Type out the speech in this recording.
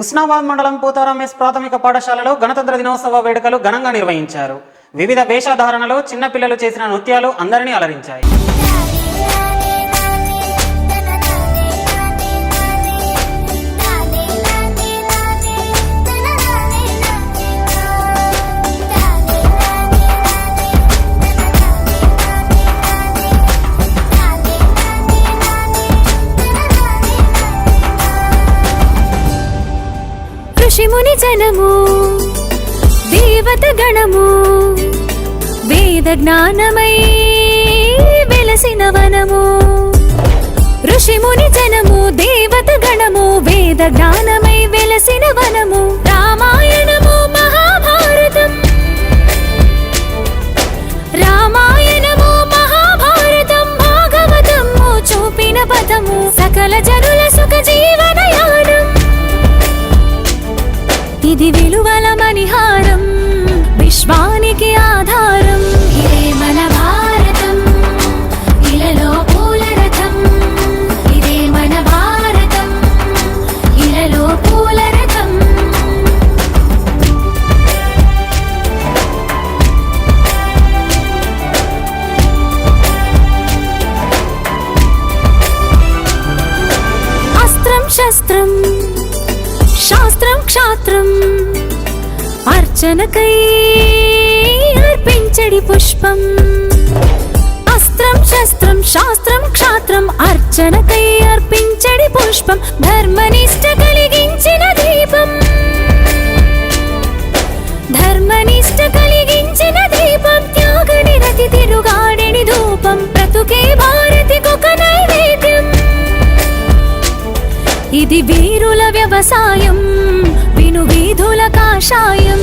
ఉస్నాబాద్ మండలం పోతారం ఎస్ ప్రాథమిక పాఠశాలలో గణతంత్ర దినోత్సవ వేడుకలు ఘనంగా నిర్వహించారు. వివిధ వేషధారణలో చిన్నపిల్లలు చేసిన నృత్యాలు అందరినీ అలరించాయి. ఋషిముని జనము దేవత గణము వేద జ్ఞానమై వెలసిన వనము. ఋషిముని జనము దేవత గణము వేద జ్ఞానమై వెలసిన వనము. రామాయణము మహాభారతం. రామాయణము మహాభారతం భాగవతము చూపిన పదము. సకల జనుల శస్త్రం శాస్త్రం క్షాత్రం. అర్చనకై అర్పించడి పుష్పం. అస్త్రం శస్త్రం శాస్త్రం క్షాత్రం అర్చనకై అర్పించడి పుష్పం. ధర్మనిష్ట కలిగించిన దీపం. ధర్మనిష్ట కలిగించిన దీపం. త్యాగ నిరతి తిరుగాడిని ధూపం. ఇది వీరుల వ్యవసాయం విను వీధుల కాషాయం.